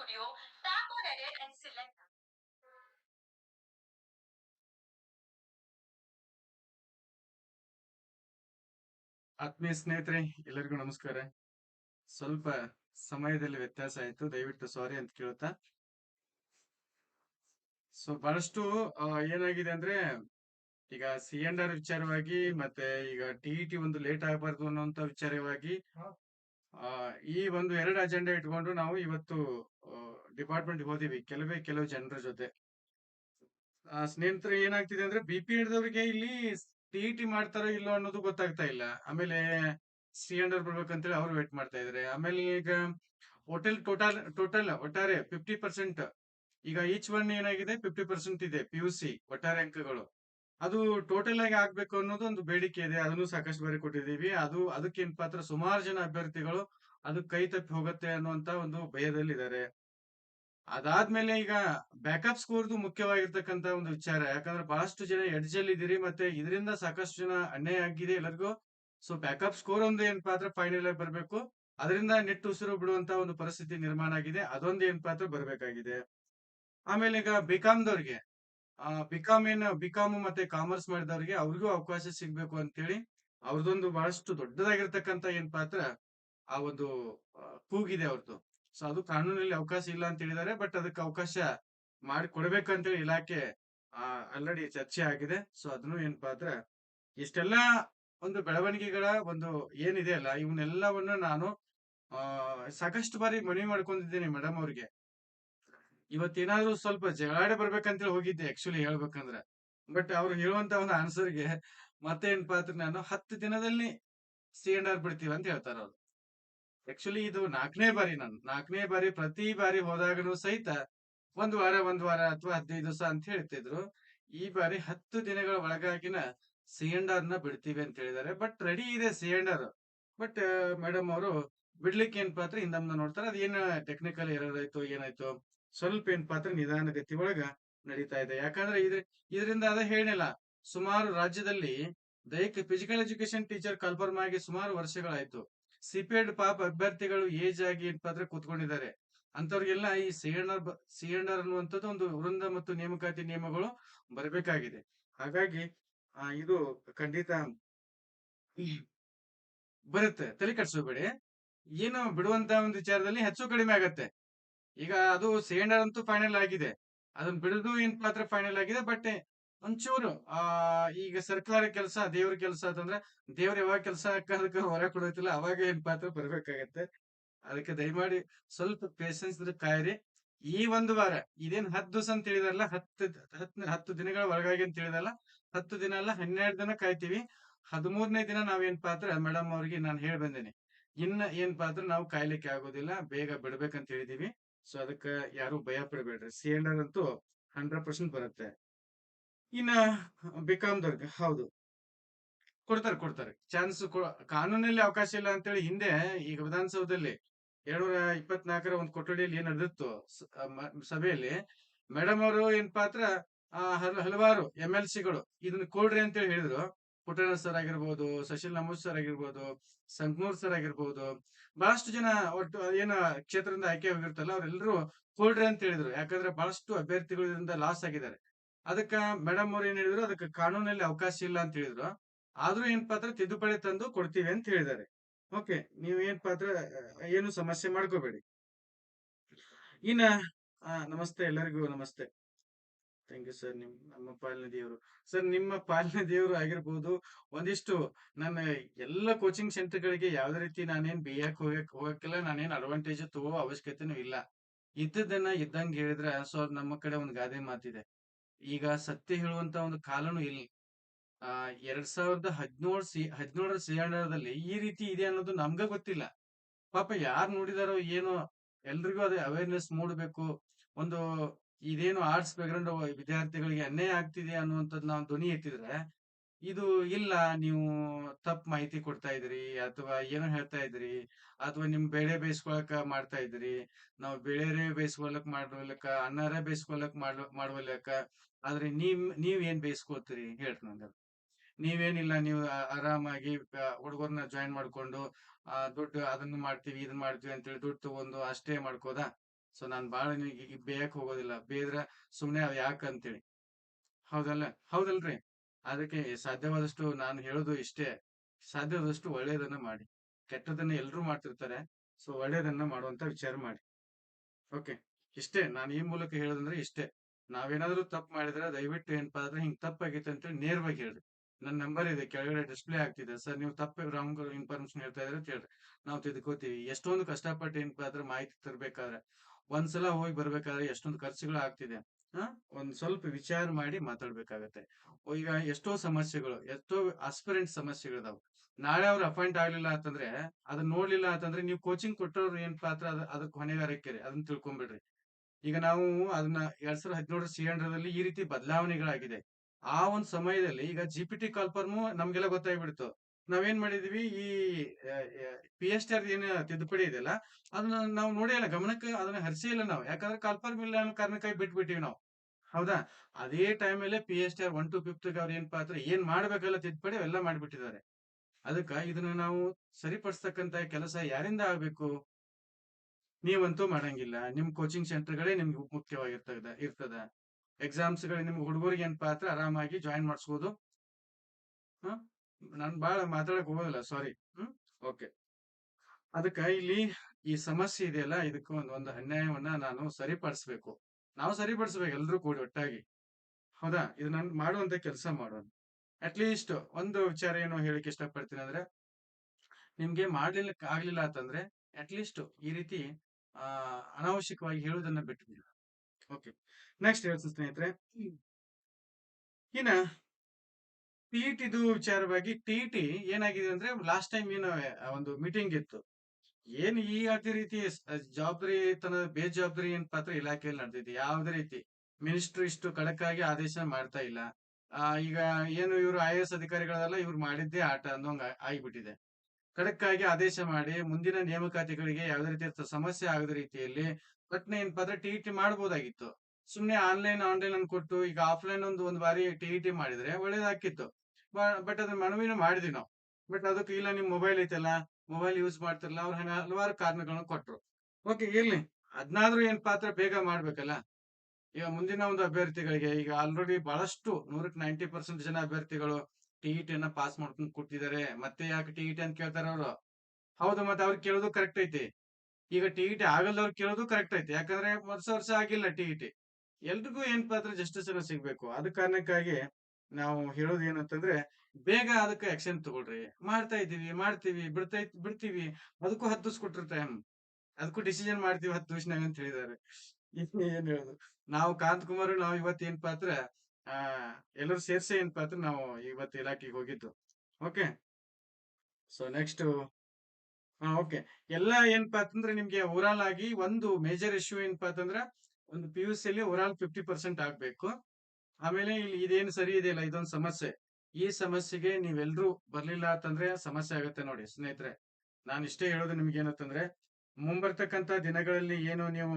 Studio, tap on edit and select. ಆತ್ಮೀಯ ಸ್ನೇಹಿತರೆ ಎಲ್ಲರಿಗೂ ನಮಸ್ಕಾರ. ಸ್ವಲ್ಪ ಸಮಯದಲ್ಲಿ ವ್ಯತ್ಯಾಸ ಆಯ್ತು. ದಯವಿಟ್ಟು ಸಾರಿ ಅಂತ ಕೇಳುತ್ತಾ? ಸೊ ಬಹಳಷ್ಟು ಏನಾಗಿದೆ ಅಂದ್ರೆ ಈಗ ಸಿ ಎಂಡ್ ಆರ್ ವಿಚಾರವಾಗಿ ಮತ್ತೆ ಈಗ ಟಿಇಟಿ ಟಿ ಒಂದು ಲೇಟ್ ಆಗಬಾರ್ದು ಅನ್ನುವಂತ ವಿಚಾರವಾಗಿ ಈ ಒಂದು ಎರಡು ಅಜೆಂಡಾ ಇಟ್ಕೊಂಡು ನಾವು ಇವತ್ತು ಡಿಪಾರ್ಟ್ಮೆಂಟ್ ಹೋದಿವಿ. ಕೆಲವೇ ಕೆಲವು ಜನರ ಜೊತೆ. ಸ್ನೇಹಿತರು, ಏನಾಗ್ತಿದೆ ಅಂದ್ರೆ ಬಿ ಪಿ ಹಿಡಿದವ್ರಿಗೆ ಇಲ್ಲಿ ಟಿ ಟಿ ಮಾಡ್ತಾರೋ ಇಲ್ಲೋ ಅನ್ನೋದು ಗೊತ್ತಾಗ್ತಾ ಇಲ್ಲ. ಆಮೇಲೆ ಸಿ ಅಂಡರ್ ಬರ್ಬೇಕಂತೇಳಿ ಅವ್ರು ವೇಟ್ ಮಾಡ್ತಾ ಇದಾರೆ. ಆಮೇಲೆ ಈಗ ಹೋಟೆಲ್ ಟೋಟಲ್ ಟೋಟಲ್ ಒಟ್ಟಾರೆ ಫಿಫ್ಟಿ ಪರ್ಸೆಂಟ್ ಈಗ ಈಚ್ ಒನ್ ಏನಾಗಿದೆ? ಫಿಫ್ಟಿ ಪರ್ಸೆಂಟ್ ಇದೆ ಪಿ ಯು ಸಿ ಒಟ್ಟಾರೆ ಅಂಕಗಳು. ಅದು ಟೋಟಲ್ ಆಗಿ ಆಗ್ಬೇಕು ಅನ್ನೋದು ಒಂದು ಬೇಡಿಕೆ ಇದೆ. ಅದನ್ನು ಸಾಕಷ್ಟು ಬಾರಿ ಕೊಟ್ಟಿದ್ದೀವಿ. ಅದು ಅದಕ್ಕೇನ್ ಪಾತ್ರ ಸುಮಾರು ಜನ ಅಭ್ಯರ್ಥಿಗಳು ಅದು ಕೈ ತಪ್ಪಿ ಹೋಗುತ್ತೆ ಅನ್ನುವಂತ ಒಂದು ಭಯದಲ್ಲಿದ್ದಾರೆ. ಅದಾದ್ಮೇಲೆ ಈಗ ಬ್ಯಾಕಪ್ ಸ್ಕೋರ್ದು ಮುಖ್ಯವಾಗಿರ್ತಕ್ಕಂತ ಒಂದು ವಿಚಾರ. ಯಾಕಂದ್ರೆ ಬಹಳಷ್ಟು ಜನ ಎಡ್ಜ್ ಅಲ್ಲಿ ಇದೀರಿ ಮತ್ತೆ ಇದರಿಂದ ಸಾಕಷ್ಟು ಜನ ಅನ್ಯಾಯ ಆಗಿದೆ ಎಲ್ಲರಿಗೂ. ಸೊ ಬ್ಯಾಕಪ್ ಸ್ಕೋರ್ ಒಂದು ಏನ್ ಪಾತ್ರ ಫೈನಲ್ ಆಗಿ ಬರಬೇಕು. ಅದರಿಂದ ನೆಟ್ ಉಸಿರು ಬಿಡುವಂತ ಒಂದು ಪರಿಸ್ಥಿತಿ ನಿರ್ಮಾಣ ಆಗಿದೆ. ಅದೊಂದು ಏನ್ ಪಾತ್ರ ಬರಬೇಕಾಗಿದೆ. ಆಮೇಲೆ ಈಗ ಬಿಕಾಮ್ದವ್ರಿಗೆ ಬಿಕಾಮ್ ಏನ್ ಬಿಕಾಮ್ ಮತ್ತೆ ಕಾಮರ್ಸ್ ಮಾಡಿದವ್ರಿಗೆ ಅವ್ರಿಗೂ ಅವಕಾಶ ಸಿಗ್ಬೇಕು ಅಂತೇಳಿ ಅವ್ರದೊಂದು ಬಹಳಷ್ಟು ದೊಡ್ಡದಾಗಿರ್ತಕ್ಕಂತ ಏನ್ ಪಾತ್ರ ಆ ಒಂದು ಕೂಗಿದೆ ಅವ್ರದ್ದು ಸೊ ಅದು ಕಾನೂನಲ್ಲಿ ಅವಕಾಶ ಇಲ್ಲ ಅಂತ ಹೇಳಿದ್ದಾರೆ ಬಟ್ ಅದಕ್ಕೆ ಅವಕಾಶ ಮಾಡಿ ಕೊಡ್ಬೇಕಂತೇಳಿ ಇಲಾಖೆ, ಆ ಆಲ್ರೆಡಿ ಚರ್ಚೆ ಆಗಿದೆ. ಸೊ ಅದನ್ನು ಏನಪ್ಪಾ ಅಂದ್ರೆ ಇಷ್ಟೆಲ್ಲ ಒಂದು ಬೆಳವಣಿಗೆಗಳ ಒಂದು ಏನಿದೆ ಅಲ್ಲ, ಇವನ್ನೆಲ್ಲವನ್ನು ನಾನು ಸಾಕಷ್ಟು ಬಾರಿ ಮನವಿ ಮಾಡ್ಕೊಂಡಿದ್ದೀನಿ ಮೇಡಮ್ ಅವ್ರಿಗೆ. ಇವತ್ತೇನಾದ್ರೂ ಸ್ವಲ್ಪ ಜಗಳಾಡಿ ಬರ್ಬೇಕಂತೇಳಿ ಹೋಗಿದ್ದೆ ಆಕ್ಚುಲಿ ಹೇಳ್ಬೇಕಂದ್ರ. ಬಟ್ ಅವ್ರು ಹೇಳುವಂತ ಒಂದು ಆನ್ಸರ್ಗೆ ಮತ್ತೆ ಏನ್ ಅಂದ್ರೆ ನಾನು? ಹತ್ತು ದಿನದಲ್ಲಿ ಸಿ ಎಂಡ್ ಆರ್ ಬಿಡ್ತೀವಿ ಅಂತ ಹೇಳ್ತಾರ ಅವ್ರು. ಆಕ್ಚುಲಿ ಇದು ನಾಲ್ಕನೇ ಬಾರಿ ನಾನು. ನಾಲ್ಕನೇ ಬಾರಿ ಪ್ರತಿ ಬಾರಿ ಹೋದಾಗನು ಸಹಿತ ಒಂದ್ ವಾರ ಒಂದ್ ವಾರ ಅಥವಾ ಹದಿನೈದು ದಿವಸ ಅಂತ ಹೇಳ್ತಿದ್ರು. ಈ ಬಾರಿ ಹತ್ತು ದಿನಗಳ ಒಳಗಾಗಿನ ಸಿ ಎಂಡ್ ಆರ್ನ ಬಿಡ್ತೀವಿ ಅಂತ ಹೇಳಿದ್ದಾರೆ. ಬಟ್ ರೆಡಿ ಇದೆ C and R but madam ಅವರು ಬಿಡ್ಲಿಕ್ಕೆ ಏನ್ ಪಾತ್ರ? ಹಿಂದಮ್ನ ನೋಡ್ತಾರೆ. ಅದೇನ ಟೆಕ್ನಿಕಲ್ ಆಯ್ತು, ಏನಾಯ್ತು? ಸ್ವಲ್ಪ ಏನ್ ಪಾತ್ರ ನಿಧಾನಗತಿ ಒಳಗ ನಡೀತಾ ಇದೆ. ಯಾಕಂದ್ರೆ ಇದ್ರ, ಇದರಿಂದ ಅದ ಹೇಳಿಲ್ಲ ಸುಮಾರು ರಾಜ್ಯದಲ್ಲಿ ದೈಹಿಕ ಫಿಸಿಕಲ್ ಎಜುಕೇಶನ್ ಟೀಚರ್ ಕನ್ಫರ್ಮ್ ಆಗಿ ಸುಮಾರು ವರ್ಷಗಳಾಯ್ತು. ಸಿಪಿಎಡ್ ಪಾಪ ಅಭ್ಯರ್ಥಿಗಳು ಏಜ್ ಆಗಿ ಏನ್ ಪಾತ್ರ ಕೂತ್ಕೊಂಡಿದ್ದಾರೆ. ಅಂತವ್ರಿಗೆಲ್ಲ ಈ ಸಿಎಂಡರ್ ಸಿಎಂಡರ್ ಅನ್ನುವಂಥದ್ದು ಒಂದು ವೃಂದ ಮತ್ತು ನೇಮಕಾತಿ ನಿಯಮಗಳು ಬರಬೇಕಾಗಿದೆ. ಹಾಗಾಗಿ ಇದು ಖಂಡಿತ ಬರುತ್ತೆ. ತಲೆ ಕಟ್ಸೋಬೇಡಿ ಏನು ಬಿಡುವಂತ ಒಂದು ವಿಚಾರದಲ್ಲಿ ಹೆಚ್ಚು ಕಡಿಮೆ ಆಗತ್ತೆ. ಈಗ ಅದು ಸೆಕೆಂಡರ್ ಅಂತೂ ಫೈನಲ್ ಆಗಿದೆ. ಅದನ್ನ ಬಿಡುದು ಇನ್ ಪಾತ್ರ ಫೈನಲ್ ಆಗಿದೆ ಬಟ್ ಒಂಚೂರು, ಆ, ಈಗ ಸರ್ಕಾರ ಕೆಲಸ, ದೇವ್ರ ಕೆಲಸ ಅಂತಂದ್ರೆ, ದೇವ್ರ ಯಾವಾಗ ಕೆಲಸ ಅದಕ್ಕೆ ಹೊರ ಕೊಡೋತಿಲ್ಲ ಅವಾಗ ಏನ್ ಪಾತ್ರ ಬರ್ಬೇಕಾಗತ್ತೆ. ಅದಕ್ಕೆ ದಯಮಾಡಿ ಸ್ವಲ್ಪ ಪೇಷನ್ಸ್ ಕಾಯ್ರಿ. ಈ ಒಂದು ವಾರ, ಇದೇನ್ ಹತ್ತು ದಿವಸ ಅಂತ ಹೇಳಿದಾರಲ್ಲ, ಹತ್ತು ಹತ್ ಹತ್ತು ದಿನಗಳ ಒಳಗಾಗಿ ಅಂತ ಹೇಳಿದಲ್ಲ ಹತ್ತು ದಿನ ಅಲ್ಲ, ಹನ್ನೆರಡು ದಿನ ಕಾಯ್ತೀವಿ. ಹದಿಮೂರನೇ ದಿನ ನಾವೇನ್ ಪಾತ್ರ ಮೇಡಮ್ ಅವ್ರಿಗೆ ನಾನು ಹೇಳಿ ಬಂದೇನೆ ಇನ್ನ ಏನ್ ಪಾತ್ರ ನಾವು ಕಾಯ್ಲಿಕ್ಕೆ ಆಗೋದಿಲ್ಲ, ಬೇಗ ಬಿಡ್ಬೇಕಂತ ಹೇಳಿದೀವಿ. ಸೊ ಅದಕ್ಕ ಯಾರು ಭಯ ಪಡಬೇಡ್ರಿ ಸಿ ಎನ್ ಆರ್ ಅಂತೂ ಹಂಡ್ರೆಡ್ ಪರ್ಸೆಂಟ್ ಬರುತ್ತೆ. ಇನ್ನ ಬಿಕಾಮ್ದವ್ರಿಗೆ ಹೌದು. ಕೊಡ್ತಾರೆ ಕೊಡ್ತಾರೆ. ಚಾನ್ಸ್ ಕಾನೂನಲ್ಲಿ ಅವಕಾಶ ಇಲ್ಲ ಅಂತೇಳಿ ಹಿಂದೆ, ಈಗ ವಿಧಾನಸೌಧದಲ್ಲಿ ಎರಡೂರ ಇಪ್ಪತ್ನಾಲ್ಕರ ಒಂದು ಕೊಠಡಿಯಲ್ಲಿ ಏನ್ ನಡೆದಿತ್ತು ಸಭೆಯಲ್ಲಿ ಮೇಡಮ್ ಅವರು ಏನ್ ಪಾತ್ರ ಹಲವಾರು ಎಂ ಎಲ್ ಸಿಗಳು ಇದನ್ನ ಕೊಡ್ರಿ ಅಂತೇಳಿ ಹೇಳಿದ್ರು. ಪುಟ್ಟಣ್ಣ ಸರ್ ಆಗಿರ್ಬೋದು, ಸಶಿಲ್ ನಮೋಜ್ ಸರ್ ಆಗಿರ್ಬೋದು, ಸಂಕನೂರ್ ಸರ್ ಆಗಿರ್ಬೋದು, ಬಹಳಷ್ಟು ಜನ ಒಟ್ಟು ಏನ ಕ್ಷೇತ್ರದಿಂದ ಆಯ್ಕೆ ಆಗಿರ್ತಲ್ಲ ಅವರೆಲ್ಲರೂ ಕೊಡ್ರಿ ಅಂತ ಹೇಳಿದ್ರು. ಯಾಕಂದ್ರೆ ಬಹಳಷ್ಟು ಅಭ್ಯರ್ಥಿಗಳು ಲಾಸ್ ಆಗಿದ್ದಾರೆ. ಅದಕ್ಕ ಮೇಡಮ್ ಅವ್ರು ಏನ್ ಹೇಳಿದ್ರು, ಅದಕ್ಕೆ ಕಾನೂನಲ್ಲಿ ಅವಕಾಶ ಇಲ್ಲ ಅಂತ ಹೇಳಿದ್ರು. ಆದ್ರೂ ಏನ್ ಪಾತ್ರ ತಿದ್ದುಪಡಿ ತಂದು ಕೊಡ್ತೀವಿ ಅಂತ ಹೇಳಿದ್ದಾರೆ. ಓಕೆ ನೀವ್ ಏನ್ ಪಾತ್ರ, ಏನು ಸಮಸ್ಯೆ ಮಾಡ್ಕೋಬೇಡಿ. ಇನ್ನ ನಮಸ್ತೆ, ಎಲ್ಲರಿಗೂ ನಮಸ್ತೆ. ಥ್ಯಾಂಕ್ ಯು ಸರ್ ನಿಮ್, ನಮ್ಮ ಪಾಲನೆ ದೇವರು? ಸರ್, ನಿಮ್ಮ ಪಾಲನೆ ದೇವರು ಆಗಿರ್ಬೋದು, ಒಂದಿಷ್ಟು ನನ್ನ ಎಲ್ಲ ಕೋಚಿಂಗ್ ಸೆಂಟರ್ಗಳಿಗೆ ಯಾವ್ದೇ ರೀತಿ ನಾನೇನ್ ಬೇಯಕ್ ಹೋಗಕ್, ಹೋಗಕ್ಕಿಲ್ಲ ನಾನೇನ್ ಅಡ್ವಾಂಟೇಜ್ ತಗೋ ಅವಶ್ಯಕತೆನೂ ಇಲ್ಲ. ಇದ್ದದನ್ನ ಇದ್ದಂಗೆ ಹೇಳಿದ್ರೆ ಸೊ ನಮ್ಮ ಕಡೆ ಒಂದು ಗಾದೆ ಮಾತಿದೆ. ಈಗ ಸತ್ಯ ಹೇಳುವಂತ ಒಂದು ಕಾಲನೂ ಇಲ್ಲ. ಆ, ಎರಡ್ ಸಾವಿರದ ಹದಿನೇಳು ಸಿ ಹದಿನೇಳರ ಸಿಲಿಂಡರ್ದಲ್ಲಿ ಈ ರೀತಿ ಇದೆ ಅನ್ನೋದು ನಮ್ಗ ಗೊತ್ತಿಲ್ಲ. ಪಾಪ ಯಾರು ನೋಡಿದಾರೋ ಏನೋ ಎಲ್ರಿಗೂ ಅದೇ ಅವೇರ್ನೆಸ್ ಮೂಡಬೇಕು. ಒಂದು ಇದೇನು ಆರ್ಟ್ಸ್ ಬ್ಯಾಕ್ಗ್ರೌಂಡ್ ವಿದ್ಯಾರ್ಥಿಗಳಿಗೆ ಅನ್ಯಾಯ ಆಗ್ತಿದೆ ಅನ್ನುವಂಥದ್ದು ನಾವು ಧ್ವನಿ ಎತ್ತಿದ್ರೆ, ಇದು ಇಲ್ಲ, ನೀವು ತಪ್ಪು ಮಾಹಿತಿ ಕೊಡ್ತಾ ಇದ್ರಿ ಅಥವಾ ಏನೋ ಹೇಳ್ತಾ ಇದ್ರಿ ಅಥವಾ ನಿಮ್ ಬೆಳೆ ಬೇಯಿಸ್ಕೊಳಕ ಮಾಡ್ತಾ ಇದ್ರಿ ನಾವು ಬೆಳೆರೇ ಬೇಯಿಸ್ಕೊಳಕ್ ಮಾಡ್ವಲಕ ಅನ್ನರೇ ಬೇಯಿಸ್ಕೊಳಕ್ ಮಾಡ್ ಆದ್ರೆ ನೀವ್ ನೀವ್ ಏನ್ ಬೇಯಿಸ್ಕೊಳ್ತೀರಿ ಹೇಳ್ರಿ ನಂಗೆ ನೀವೇನಿಲ್ಲ, ನೀವು ಆರಾಮಾಗಿ ಹುಡುಗರ್ನ ಜಾಯಿನ್ ಮಾಡ್ಕೊಂಡು, ಆ, ದುಡ್ಡು ಅದನ್ನ ಮಾಡ್ತೀವಿ ಇದನ್ನ ಮಾಡ್ತೀವಿ ಅಂತೇಳಿ ದುಡ್ಡು ತಗೊಂಡು ಅಷ್ಟೇ ಮಾಡ್ಕೋದಾ? ಸೊ ನಾನ್ ಬಾಳ ಬೇಯಕ್ ಹೋಗೋದಿಲ್ಲ. ಬೇದ್ರ ಸುಮ್ನೆ ಅವ್ ಯಾಕ ಅಂತೇಳಿ. ಹೌದಲ್ಲ? ಹೌದಲ್ರಿ? ಅದಕ್ಕೆ ಸಾಧ್ಯವಾದಷ್ಟು ನಾನು ಹೇಳೋದು ಇಷ್ಟೇ. ಸಾಧ್ಯವಾದಷ್ಟು ಒಳ್ಳೇದನ್ನ ಮಾಡಿ. ಕೆಟ್ಟದನ್ನ ಎಲ್ಲರೂ ಮಾಡ್ತಿರ್ತಾರೆ. ಸೊ ಒಳ್ಳೇದನ್ನ ಮಾಡುವಂತ ವಿಚಾರ ಮಾಡಿ. ಓಕೆ ಇಷ್ಟೇ. ನಾನು ಈ ಮೂಲಕ ಹೇಳೋದಂದ್ರೆ ಇಷ್ಟೇ. ನಾವೇನಾದ್ರೂ ತಪ್ಪು ಮಾಡಿದ್ರೆ ದಯವಿಟ್ಟು ಏನಪ್ಪಾ ಅಂದ್ರೆ ಹಿಂಗ್ ತಪ್ಪಾಗಿತ್ತು ಅಂತೇಳಿ ನೇರವಾಗಿ ಹೇಳ್ರಿ. ನನ್ನ ನಂಬರ್ ಇದೆ. ಕೆಳಗಡೆ ಡಿಸ್ಪ್ಲೇ ಆಗ್ತಿದೆ. ಸರ್, ನೀವು ತಪ್ಪು ರಾಂಗ್ ಇನ್ಫಾರ್ಮೇಶನ್ ಹೇಳ್ತಾ ಇದ್ರೆ ಅಂತ ಹೇಳ್ರಿ. ನಾವು ತಿದ್ಕೋತೀವಿ. ಎಷ್ಟೊಂದು ಕಷ್ಟಪಟ್ಟು ಏನಪ್ಪಾ ಅಂದ್ರೆ ಮಾಹಿತಿ ತರ್ಬೇಕಾದ್ರೆ ಒಂದ್ಸಲ ಹೋಗಿ ಬರ್ಬೇಕಾದ್ರೆ ಎಷ್ಟೊಂದು ಖರ್ಚುಗಳು ಆಗ್ತಿದೆ, ಹ? ಒಂದ್ ಸ್ವಲ್ಪ ವಿಚಾರ ಮಾಡಿ ಮಾತಾಡ್ಬೇಕಾಗತ್ತೆ. ಈಗ ಎಷ್ಟೋ ಸಮಸ್ಯೆಗಳು, ಎಷ್ಟೋ ಆಸ್ಪಿರೆಂಟ್ ಸಮಸ್ಯೆಗಳಿದಾವ. ನಾಳೆ ಅವ್ರು ಅಪಾಯಿಂಟ್ ಆಗ್ಲಿಲ್ಲ ಅಂತಂದ್ರೆ ಅದನ್ನ ನೋಡ್ಲಿಲ್ಲ ಅಂತಂದ್ರೆ ನೀವು ಕೋಚಿಂಗ್ ಕೊಟ್ಟವ್ರು ಏನ್ ಪಾತ್ರ? ಅದ ಅದಕ್ಕೆ ಹೊಣೆಗಾರಿಕೆ ರೀ ಅದನ್ನ ತಿಳ್ಕೊಂಬಿಡ್ರಿ. ಈಗ ನಾವು ಅದನ್ನ ಎರಡ್ ಸಾವಿರದ ಹದಿನೇಳರ ಸಿಲಿಂಡರ್ದಲ್ಲಿ ಈ ರೀತಿ ಬದಲಾವಣೆಗಳಾಗಿದೆ. ಆ ಒಂದ್ ಸಮಯದಲ್ಲಿ ಈಗ ಜಿ ಪಿ ಟಿ ನಮ್ಗೆಲ್ಲ ಗೊತ್ತಾಗ್ಬಿಡ್ತು. ನಾವೇನ್ ಮಾಡಿದ್ವಿ, ಈ ಪಿ ಎಸ್ ಟಿ ಆರ್ ಏನ್ ತಿದ್ದುಪಡಿ ಇದೆಯಲ್ಲ, ಅದನ್ನ ನಾವು ನೋಡೇ ಇಲ್ಲ ಗಮನಕ್ಕೆ ಅದನ್ನ ಹರಿಸೇ ಇಲ್ಲ ನಾವು. ಯಾಕಂದ್ರೆ ಕಲ್ಪರ್ ಇಲ್ಲ ಅನ್ನೋ ಕಾರಣಕ್ಕಾಗಿ ಬಿಟ್ಬಿಟ್ಟಿವಿ ನಾವು. ಹೌದಾ? ಅದೇ ಟೈಮಲ್ಲಿ P S T R one to fifth ಅವ್ರ ಏನ್ ಪಾತ್ರ ಏನ್ ಮಾಡ್ಬೇಕಲ್ಲ ತಿದ್ದುಪಡಿ ಅವೆಲ್ಲ ಮಾಡ್ಬಿಟ್ಟಿದ್ದಾರೆ. ಅದಕ್ಕ ಇದನ್ನ ನಾವು ಸರಿಪಡಿಸ್ತಕ್ಕಂತ ಕೆಲಸ ಯಾರಿಂದ ಆಗ್ಬೇಕು? ನೀವಂತೂ ಮಾಡಂಗಿಲ್ಲ. ನಿಮ್ ಕೋಚಿಂಗ್ ಸೆಂಟರ್ಗಳೇ ನಿಮ್ಗೆ ಮುಖ್ಯವಾಗಿರ್ತದ, ಇರ್ತದ. ಎಕ್ಸಾಮ್ಸ್ಗಳು ನಿಮ್ಗೆ ಹುಡುಗರಿಗೆ ಏನ್ ಪಾತ್ರ ಆರಾಮಾಗಿ ಜಾಯಿನ್ ಮಾಡಿಸ್ಬೋದು. ಹ? ನಾನ್ ಬಹಳ ಮಾತಾಡಕ್ ಹೋಗೋದಿಲ್ಲ ಸಾರಿ ಓಕೆ ಅದಕ್ಕ ಇಲ್ಲಿ ಈ ಸಮಸ್ಯೆ ಇದೆಯಲ್ಲ, ಇದಕ್ಕೆ ಒಂದ್, ಒಂದು ಅನ್ಯಾಯವನ್ನ ನಾನು ಸರಿಪಡಿಸ್ಬೇಕು. ನಾವು ಸರಿಪಡಿಸ್ಬೇಕು, ಎಲ್ರೂ ಕೂಡಿ ಒಟ್ಟಾಗಿ. ಹೌದಾ? ಇದು ನಾನು ಮಾಡುವಂತ ಕೆಲಸ ಮಾಡೋಣ ಅಟ್ಲೀಸ್ಟ್ ಒಂದು ವಿಚಾರ ಏನು ಹೇಳಿಕ್ ಇಷ್ಟಪಡ್ತೀನಿ ಅಂದ್ರೆ, ನಿಮ್ಗೆ ಮಾಡ್ಲಿಲ್ಲ ಆಗ್ಲಿಲ್ಲ ಅಂತಂದ್ರೆ ಅಟ್ಲೀಸ್ಟ್ ಈ ರೀತಿ, ಆ, ಅನಾವಶ್ಯಕವಾಗಿ ಹೇಳುವುದನ್ನ ಬಿಟ್ಟು ಓಕೆ ನೆಕ್ಸ್ಟ್ ಹೇಳ್ತೀನಿ ಸ್ನೇಹಿತರೆ. ಇನ್ನ ಟಿಇಟಿದು ವಿಚಾರವಾಗಿ ಟಿ ಟಿ ಏನಾಗಿದೆ ಅಂದ್ರೆ ಲಾಸ್ಟ್ ಟೈಮ್ ಏನು ಒಂದು ಮೀಟಿಂಗ್ ಇತ್ತು. ಏನ್ ಈ ಅದೇ ರೀತಿ ಜವಾಬ್ದಾರಿ ತನ್ನ ಬೇಜವಾಬ್ದಾರಿ ಏನ್ ಪಾತ್ರ ಇಲಾಖೆಯಲ್ಲಿ ನಡೆದಿದೆ? ಯಾವ್ದೇ ರೀತಿ? ಮಿನಿಸ್ಟರ್ ಇಷ್ಟು ಖಡಕ್ ಆಗಿ ಆದೇಶ ಮಾಡ್ತಾ ಇಲ್ಲ. ಆ, ಈಗ ಏನು ಇವರು ಐ ಎಸ್ ಅಧಿಕಾರಿಗಳೆಲ್ಲ ಇವ್ರು ಮಾಡಿದ್ದೇ ಆಟ ಅನ್ನೋಂಗ ಆಗಿಬಿಟ್ಟಿದೆ. ಖಡಕ್ ಆಗಿ ಆದೇಶ ಮಾಡಿ ಮುಂದಿನ ನೇಮಕಾತಿಗಳಿಗೆ ಯಾವುದೇ ರೀತಿ ಸಮಸ್ಯೆ ಆಗದ ರೀತಿಯಲ್ಲಿ ಪಟ್ನೆ ಏನ್ ಪಾತ್ರ ಟಿ ಟಿ ಮಾಡಬಹುದಾಗಿತ್ತು ಸುಮ್ನೆ ಆನ್ಲೈನ್ ಆನ್ಲೈನ್ ಅನ್ಕೊಟ್ಟು ಈಗ ಆಫ್ಲೈನ್ ಒಂದು ಒಂದ್ ಬಾರಿ ಟಿಇಟಿ ಮಾಡಿದ್ರೆ ಒಳ್ಳೇದಾಕಿತ್ತು ಬಟ್ ಅದನ್ನ ಮನವಿನ ಮಾಡಿದ್ವಿ ನಾವು. ಬಟ್ ಅದಕ್ಕೆ ಇಲ್ಲ, ನಿಮ್ ಮೊಬೈಲ್ ಐತಲ್ಲ ಮೊಬೈಲ್ ಯೂಸ್ ಮಾಡ್ತಿರಲ್ಲ ಅವ್ರ ಹಲವಾರು ಕಾರಣಗಳನ್ನ ಕೊಟ್ರು. ಓಕೆ ಇರ್ಲಿ. ಅದ್ನಾದ್ರೂ ಏನ್ ಪಾತ್ರ ಬೇಗ ಮಾಡ್ಬೇಕಲ್ಲ? ಈಗ ಮುಂದಿನ ಒಂದು ಅಭ್ಯರ್ಥಿಗಳಿಗೆ, ಈಗ ಆಲ್ರೆಡಿ ಬಹಳಷ್ಟು ನೂರಕ್ ನೈಂಟಿ ಪರ್ಸೆಂಟ್ ಜನ ಅಭ್ಯರ್ಥಿಗಳು ಟಿಇಟಿ ಅನ್ನ ಪಾಸ್ ಮಾಡ್ಕೊಂಡು ಕೊಟ್ಟಿದ್ದಾರೆ ಮತ್ತೆ ಯಾಕೆ ಟಿಇಟಿ ಅಂತ ಕೇಳ್ತಾರ ಅವರು? ಹೌದು, ಮತ್ತೆ ಅವ್ರು ಕೇಳೋದು ಕರೆಕ್ಟ್ ಐತಿ. ಈಗ ಟಿಇಟಿ ಆಗಲ್ದವ್ರು ಕೇಳೋದು ಕರೆಕ್ಟ್ ಐತಿ. ಯಾಕಂದ್ರೆ ವರ್ಷ ವರ್ಷ ಆಗಿಲ್ಲ ಟಿಇಟಿ ಎಲ್ರಿಗೂ ಏನ್ ಪಾತ್ರ ಜಸ್ಟಿಸ್ ಸಿಗ್ಬೇಕು? ಅದ ಕಾರಣಕ್ಕಾಗಿ ನಾವು ಹೇಳೋದು ಏನಂತಂದ್ರೆ ಬೇಗ ಅದಕ್ಕೆ ಆಕ್ಷನ್ ತಗೊಳ್ರಿ. ಮಾಡ್ತಾ ಇದೀವಿ ಮಾಡ್ತೀವಿ, ಬಿಡ್ತಾ ಬಿಡ್ತೀವಿ. ಅದಕ್ಕೂ ಹತ್ತು ದಿವ್ಸ ಕೊಟ್ಟಿರ್ ಅದಕ್ಕೂ ಡಿಸಿಷನ್ ಮಾಡ್ತೀವಿ ಹತ್ತು ದಿವ್ಸನಾಗ ಅಂತ ಹೇಳಿದಾರೆ ಏನ್ ಹೇಳುದು? ನಾವು ಕಾಂತ್ ಕುಮಾರ್, ನಾವು ಇವತ್ತು ಏನ್ ಪಾತ್ರ? ಆ, ಎಲ್ಲರೂ ಸೇರ್ಸಿ ಏನ್ ಪಾತ್ರ? ನಾವು ಇವತ್ತು ಇಲಾಖೆಗೆ ಹೋಗಿದ್ದು. ಓಕೆ ಸೊ ನೆಕ್ಸ್ಟ್ ಹಾ ಓಕೆ ಎಲ್ಲ ಏನಪ್ಪಾ ಅಂತಂದ್ರೆ ನಿಮ್ಗೆ ಓವರಾಲ್ ಆಗಿ ಒಂದು ಮೇಜರ್ ಇಶ್ಯೂ ಏನಪ್ಪಾ ಅಂತಂದ್ರ ಒಂದು ಪಿ ಯು ಸಿ ಅಲ್ಲಿ ಆಲ್ ಫಿಫ್ಟಿ ಪರ್ಸೆಂಟ್ ಆಗ್ಬೇಕು. ಆಮೇಲೆ ಇಲ್ಲಿ ಇದೇನು ಸರಿ ಇದೆಯಲ್ಲ, ಇದೊಂದು ಸಮಸ್ಯೆ. ಈ ಸಮಸ್ಯೆಗೆ ನೀವೆಲ್ರೂ ಬರ್ಲಿಲ್ಲ ಅಂತಂದ್ರೆ ಸಮಸ್ಯೆ ಆಗತ್ತೆ ನೋಡಿ ಸ್ನೇಹಿತರೆ. ನಾನು ಇಷ್ಟೇ ಹೇಳೋದು ನಿಮ್ಗೆ ಏನಂತಂದ್ರೆ ದಿನಗಳಲ್ಲಿ ಏನು ನೀವು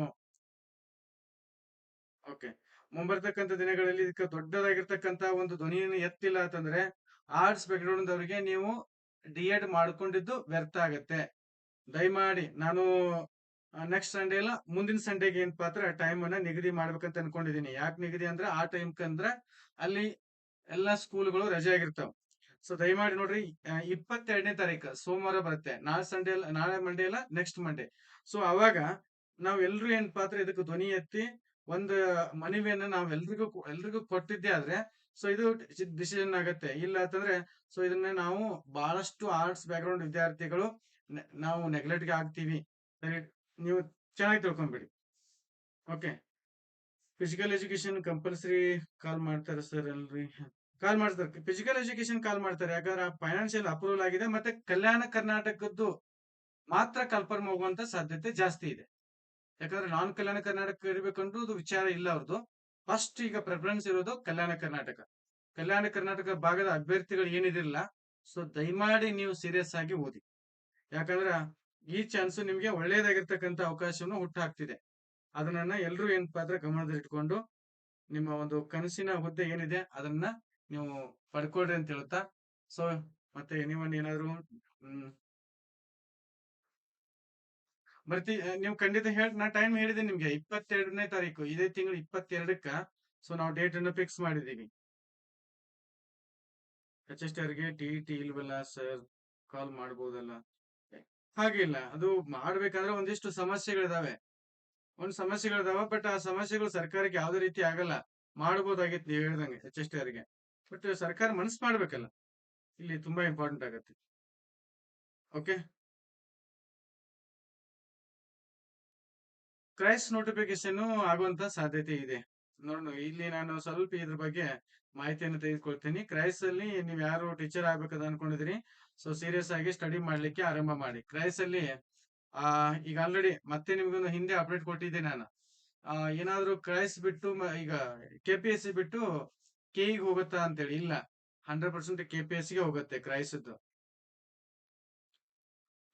ಓಕೆ. ಮುಂಬರ್ತಕ್ಕಂತ ದಿನಗಳಲ್ಲಿ ಇದಕ್ಕೆ ದೊಡ್ಡದಾಗಿರ್ತಕ್ಕಂತ ಒಂದು ಧ್ವನಿಯನ್ನು ಎತ್ತಿಲ್ಲ ಅಂತಂದ್ರೆ, ಆರ್ಟ್ಸ್ ಬ್ಯಾಕ್ಗ್ರೌಂಡ್ ಅವರಿಗೆ ನೀವು ಡಿ ಎಡ್ ಮಾಡ್ಕೊಂಡಿದ್ದು ವ್ಯರ್ಥ ಆಗತ್ತೆ. ದಯಮಾಡಿ, ನಾನು ನೆಕ್ಸ್ಟ್ ಸಂಡೇ ಇಲ್ಲ ಮುಂದಿನ ಸಂಡೇಗೆ ಏನ್ ಪಾತ್ರ? ಟೈಮ್ ಅನ್ನ ನಿಗದಿ ಮಾಡ್ಬೇಕಂತ ಅನ್ಕೊಂಡಿದೀನಿ. ಯಾಕೆ ನಿಗದಿ ಅಂದ್ರೆ, ಆ ಟೈಮ್ ಅಂದ್ರೆ ಅಲ್ಲಿ ಎಲ್ಲಾ ಸ್ಕೂಲ್ಗಳು ರಜೆ ಆಗಿರ್ತಾವ. ಸೊ ದಯಮಾಡಿ ನೋಡ್ರಿ ಇಪ್ಪತ್ತೆರಡನೇ ತಾರೀಕು ಸೋಮವಾರ ಬರುತ್ತೆ. ನಾಳೆ ಸಂಡೇ ನಾಳೆ ಮಂಡೇ ಇಲ್ಲ ನೆಕ್ಸ್ಟ್ ಮಂಡೇ ಸೊ ಅವಾಗ ನಾವ್ ಎಲ್ರು ಏನ್ ಪಾತ್ರ? ಇದಕ್ಕೆ ಧ್ವನಿ ಎತ್ತಿ ಒಂದು ಮನವಿಯನ್ನ ನಾವ್ ಎಲ್ರಿಗೂ ಎಲ್ರಿಗೂ ಕೊಟ್ಟಿದ್ದೆ ಆದ್ರೆ ಸೊ ಇದು ಡಿಸಿಷನ್ ಆಗತ್ತೆ. ಇಲ್ಲ ಅಂತಂದ್ರೆ ಸೊ ಇದನ್ನ ನಾವು ಬಹಳಷ್ಟು ಆರ್ಟ್ಸ್ ಬ್ಯಾಕ್ಗ್ರೌಂಡ್ ವಿದ್ಯಾರ್ಥಿಗಳು ನಾವು ನೆಗ್ಲೆಕ್ಟ್ ಆಗ್ತೀವಿ. ನೀವು ಚೆನ್ನಾಗಿ ತಿಳ್ಕೊಂಬಿಡಿ. Okay. Physical education compulsory call ಮಾಡ್ತಾರೆ ಸರ್ ಅಲ್ರಿ ಕಾಲ್ ಮಾಡ್ತಾರೆ. ಫಿಸಿಕಲ್ ಎಜುಕೇಶನ್ ಕಾಲ್ ಮಾಡ್ತಾರೆ. ಯಾಕಂದ್ರೆ ಫೈನಾನ್ಷಿಯಲ್ ಅಪ್ರೂವಲ್ ಆಗಿದೆ ಮತ್ತೆ ಕಲ್ಯಾಣ ಕರ್ನಾಟಕದ್ದು ಮಾತ್ರ ಕನ್ಫರ್ಮ್ ಹೋಗುವಂತ ಸಾಧ್ಯತೆ ಜಾಸ್ತಿ ಇದೆ. ಯಾಕಂದ್ರೆ ನಾನ್ ಕಲ್ಯಾಣ ಕರ್ನಾಟಕ ಇರ್ಬೇಕಂದ್ರೂ ವಿಚಾರ ಇಲ್ಲ ಅವ್ರದ್ದು ಫಸ್ಟ್ ಈಗ ಪ್ರೆಫರೆನ್ಸ್ ಇರೋದು ಕಲ್ಯಾಣ ಕರ್ನಾಟಕ. ಕಲ್ಯಾಣ ಕರ್ನಾಟಕ ಭಾಗದ ಅಭ್ಯರ್ಥಿಗಳು ಏನಿದಿರಲ್ಲ ಸೊ ದಯಮಾಡಿ ನೀವು ಸೀರಿಯಸ್ ಆಗಿ ಓದಿ. ಯಾಕಂದ್ರ ಈ ಚಾನ್ಸ್ ನಿಮ್ಗೆ ಒಳ್ಳೇದಾಗಿರ್ತಕ್ಕಂಥ ಅವಕಾಶವನ್ನು ಹುಟ್ಟಾಕ್ತಿದೆ. ಅದನ್ನ ಎಲ್ರು ಏನಪ್ಪಾ ಅಂದ್ರೆ ಗಮನದಲ್ಲಿಟ್ಕೊಂಡು ನಿಮ್ಮ ಒಂದು ಕನಸಿನ ಹುದ್ದೆ ಏನಿದೆ ಅದನ್ನ ನೀವು ಪಡ್ಕೊಳ್ರಿ ಅಂತ ಹೇಳ್ತಾ ಸೊ ಮತ್ತೆ ಎನಿವನ್ ಏನಾದ್ರು, ಹ್ಮ್. ಬರ್ತಿ ನೀವು ಖಂಡಿತ ಹೇಳಿ, ನಾ ಟೈಮ್ ಹೇಳಿದೆ ನಿಮ್ಗೆ, ಇಪ್ಪತ್ತೆರಡನೇ ತಾರೀಕು, ಇದೇ ತಿಂಗಳು ಇಪ್ಪತ್ತೆರಡಕ್ಕ ಸೊ ನಾವು ಡೇಟ್ ಅನ್ನು ಫಿಕ್ಸ್ ಮಾಡಿದೀವಿ. ಎಚ್ ಎಸ್ ಟಿ ಟಿ ಇಲ್ವಲ್ಲ ಸರ್ ಕಾಲ್ ಮಾಡ್ಬೋದಲ್ಲ. ಹಾಗಿಲ್ಲ ಅದು ಮಾಡ್ಬೇಕಂದ್ರೆ ಒಂದಿಷ್ಟು ಸಮಸ್ಯೆಗಳಿದಾವೆ. ಒಂದ್ ಸಮಸ್ಯೆಗಳಿದಾವ, ಬಟ್ ಆ ಸಮಸ್ಯೆಗಳು ಸರ್ಕಾರಕ್ಕೆ ಯಾವ್ದೇ ರೀತಿ ಆಗಲ್ಲ. ಮಾಡ್ಬೋದಾಗಿತ್ತು ನೀವು ಹೇಳ್ದಂಗೆ, ಎಚ್ ಎಸ್ ಟಿ ಅವರಿಗೆ. ಬಟ್ ಸರ್ಕಾರ ಮನಸ್ಸು ಮಾಡ್ಬೇಕಲ್ಲ. ಇಲ್ಲಿ ತುಂಬಾ ಇಂಪಾರ್ಟೆಂಟ್ ಆಗತ್ತೆ. ಓಕೆ ಕ್ರೈಸ್ ನೋಟಿಫಿಕೇಶನ್ ಆಗುವಂತ ಸಾಧ್ಯತೆ ಇದೆ. ನೋಡೋಣ, ಇಲ್ಲಿ ನಾನು ಸ್ವಲ್ಪ ಇದ್ರ ಬಗ್ಗೆ ಮಾಹಿತಿಯನ್ನು ತೆಗೆದುಕೊಳ್ತೀನಿ. ಕ್ರೈಸ್ ಅಲ್ಲಿ ನೀವ್ ಯಾರು ಟೀಚರ್ ಆಗ್ಬೇಕಂತ ಅನ್ಕೊಂಡಿದ್ರಿ ಸೊ ಸೀರಿಯಸ್ ಆಗಿ ಸ್ಟಡಿ ಮಾಡ್ಲಿಕ್ಕೆ ಆರಂಭ ಮಾಡಿ. ಕ್ರೈಸ್ ಅಲ್ಲಿ, ಆ, ಈಗ ಆಲ್ರೆಡಿ ಮತ್ತೆ ನಿಮ್ಗೊಂದು ಹಿಂದೆ ಅಪ್ಡೇಟ್ ಕೊಟ್ಟಿದ್ದೆ ನಾನು. ಆ, ಏನಾದ್ರೂ ಕ್ರೈಸ್ ಬಿಟ್ಟು ಈಗ ಕೆ ಪಿ ಎಸ್ ಸಿ ಬಿಟ್ಟು ಕೆ ಗೆ ಹೋಗುತ್ತಾ ಅಂತೇಳಿ, ಇಲ್ಲ. ಹಂಡ್ರೆಡ್ ಪರ್ಸೆಂಟ್ ಕೆ ಪಿ ಎಸ್ಗೆ ಹೋಗುತ್ತೆ ಕ್ರೈಸ್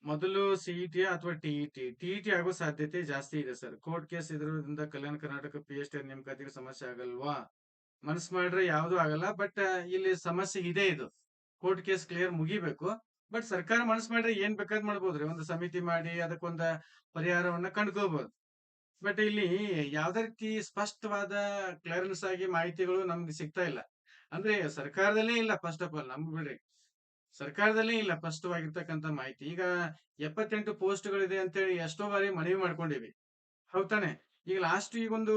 ಮೊದಲು ಸಿಇಟಿ ಅಥವಾ ಟಿಇಟಿ ಟಿಇಟಿ ಆಗೋ ಸಾಧ್ಯತೆ ಜಾಸ್ತಿ ಇದೆ ಸರ್. ಕೋರ್ಟ್ ಕೇಸ್ ಇದ್ರಿಂದ Kalyana Karnataka P H D ನೇಮಕಾತಿಗೆ ಸಮಸ್ಯೆ ಆಗಲ್ವಾ? ಮನಸ್ ಮಾಡ್ರೆ ಯಾವ್ದು ಆಗಲ್ಲ ಬಟ್ ಇಲ್ಲಿ ಸಮಸ್ಯೆ ಇದೆ ಇದು. ಕೋರ್ಟ್ ಕೇಸ್ ಕ್ಲಿಯರ್ ಮುಗಿಬೇಕು. ಬಟ್ ಸರ್ಕಾರ ಮನಸ್ ಮಾಡ್ರೆ ಏನ್ ಬೇಕಾದ್ ಮಾಡ್ಬೋದ್ರಿ? ಒಂದು ಸಮಿತಿ ಮಾಡಿ, ಅದಕ್ಕೊಂದ ಪರಿಹಾರವನ್ನ ಕಂಡ್ಕೋಬಹುದು ಬಟ್ ಇಲ್ಲಿ ಯಾವ್ದೇ ರೀತಿ ಸ್ಪಷ್ಟವಾದ ಕ್ಲಿಯರೆನ್ಸ್ ಆಗಿ ಮಾಹಿತಿಗಳು ನಮ್ಗೆ ಸಿಗ್ತಾ ಇಲ್ಲ. ಅಂದ್ರೆ ಸರ್ಕಾರದಲ್ಲೇ ಇಲ್ಲ ಫಸ್ಟ್ ಆಫ್ ಆಲ್ ನಮ್ ಬಿಡ್ರಿ ಸರ್ಕಾರದಲ್ಲೇ ಇಲ್ಲ ಸ್ಪಷ್ಟವಾಗಿರ್ತಕ್ಕಂಥ ಮಾಹಿತಿ. ಈಗ ಎಪ್ಪತ್ತೆಂಟು ಪೋಸ್ಟ್ಗಳಿದೆ ಅಂತೇಳಿ ಎಷ್ಟೋ ಬಾರಿ ಮನವಿ ಮಾಡ್ಕೊಂಡಿವಿ. ಹೌದ್ ಈಗ ಲಾಸ್ಟ್ ಈಗ ಒಂದು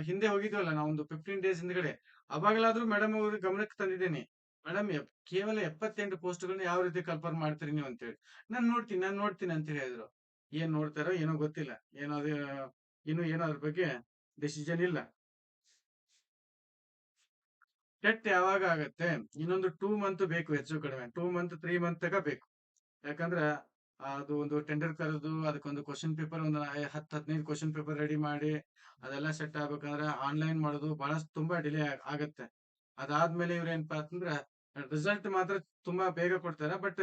ಹಿಂದೆ ಹೋಗಿದ್ವಲ್ಲ ನಾವೊಂದು ಫಿಫ್ಟೀನ್ ಡೇಸ್ ಹಿಂದ್ಗಡೆ. ಅವಾಗಲಾದ್ರೂ ಮೇಡಮ್ ಅವ್ರ ಗಮನಕ್ಕೆ ತಂದಿದ್ದೇನೆ. ಮೇಡಮ್ ಕೇವಲ ಎಪ್ಪತ್ತೆಂಟು ಪೋಸ್ಟ್ಗಳನ್ನ ಯಾವ ರೀತಿ ಕಲ್ಪರ್ ಮಾಡ್ತೀರಿ ನೀವು ಅಂತೇಳಿ. ನಾನು ನೋಡ್ತೀನಿ ನಾನು ನೋಡ್ತೀನಿ ಅಂತ ಹೇಳಿದ್ರು. ಏನ್ ನೋಡ್ತಾರೋ ಏನೋ ಗೊತ್ತಿಲ್ಲ. ಏನೋ ಅದು ಇನ್ನು ಏನೋ ಅದ್ರ ಬಗ್ಗೆ ಡಿಸಿಷನ್ ಇಲ್ಲ. ಟೆಟ್ ಯಾವಾಗ ಆಗತ್ತೆ? ಇನ್ನೊಂದು ಟೂ ಮಂತ್ ಬೇಕು, ಹೆಚ್ಚು ಕಡಿಮೆ. ಟೂ ಮಂತ್ ತ್ರೀ ಮಂತ್ ತಗ ಬೇಕು. ಯಾಕಂದ್ರ ಅದು ಒಂದು ಟೆಂಡರ್ ಕರೆದು, ಅದಕ್ಕೊಂದು ಕ್ವಶನ್ ಪೇಪರ್ ಒಂದು ಹತ್ತು, ಹದಿನೈದು ಕ್ವಶನ್ ಪೇಪರ್ ರೆಡಿ ಮಾಡಿ, ಅದೆಲ್ಲ ಸೆಟ್ ಆಗ್ಬೇಕಂದ್ರೆ ಆನ್ಲೈನ್ ಮಾಡೋದು ಬಹಳ ತುಂಬಾ ಡಿಲೇ ಆಗತ್ತೆ. ಅದಾದ್ಮೇಲೆ ಇವ್ರ ಏನಪ್ಪಾ ಅಂತಂದ್ರ ರಿಸಲ್ಟ್ ಮಾತ್ರ ತುಂಬಾ ಬೇಗ ಕೊಡ್ತಾರೆ. ಬಟ್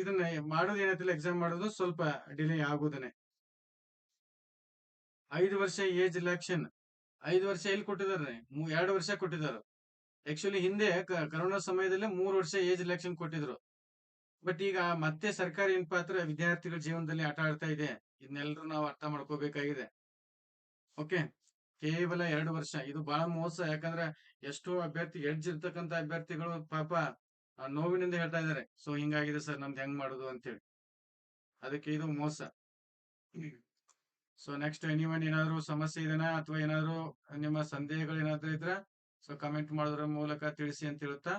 ಇದನ್ನ ಮಾಡೋದು ಏನೈತಿಲ್ಲ ಎಕ್ಸಾಮ್ ಮಾಡೋದು ಸ್ವಲ್ಪ ಡಿಲೇ ಆಗುದನೆ ಐದು ವರ್ಷ ಏಜ್ ಎಲೆಕ್ಷನ್ ಐದು ವರ್ಷ ಎಲ್ಲಿ ಕೊಟ್ಟಿದ್ದಾರೆ? ಎರಡು ವರ್ಷ ಕೊಟ್ಟಿದ್ದಾರೆ. ಆಕ್ಚುಲಿ ಹಿಂದೆ ಕರೋನಾ ಸಮಯದಲ್ಲಿ ಮೂರು ವರ್ಷ ಏಜ್ ಎಲೆಕ್ಷನ್ ಕೊಟ್ಟಿದ್ರು. ಬಟ್ ಈಗ ಮತ್ತೆ ಸರ್ಕಾರ ಏನ್ ಪಾತ್ರ, ವಿದ್ಯಾರ್ಥಿಗಳ ಜೀವನದಲ್ಲಿ ಆಟ ಆಡ್ತಾ ಇದೆ. ಇದನ್ನೆಲ್ಲರೂ ನಾವು ಅರ್ಥ ಮಾಡ್ಕೋಬೇಕಾಗಿದೆ. ಓಕೆ ಕೇವಲ ಎರಡು ವರ್ಷ. ಇದು ಬಹಳ ಮೋಸ. ಯಾಕಂದ್ರೆ ಎಷ್ಟೋ ಅಭ್ಯರ್ಥಿ ಎಡ್ಜ್ ಇರ್ತಕ್ಕಂತ ಅಭ್ಯರ್ಥಿಗಳು ಪಾಪ ನೋವಿನಿಂದ ಹೇಳ್ತಾ ಇದಾರೆ ಸೊ ಹಿಂಗಾಗಿದೆ ಸರ್, ನಮ್ದು ಹೆಂಗ್ ಮಾಡೋದು ಅಂತೇಳಿ. ಅದಕ್ಕೆ ಇದು ಮೋಸ. ಸೊ ನೆಕ್ಸ್ಟ್ ಎನಿವನ್ ಏನಾದ್ರು ಸಮಸ್ಯೆ ಇದೆನಾ? ಅಥವಾ ಏನಾದ್ರು ನಿಮ್ಮ ಸಂದೇಹಗಳು ಏನಾದ್ರು ಇದ್ರೆ ಸೊ ಕಮೆಂಟ್ ಮಾಡೋದ್ರ ಮೂಲಕ ತಿಳಿಸಿ ಅಂತ ಹೇಳುತ್ತಾ?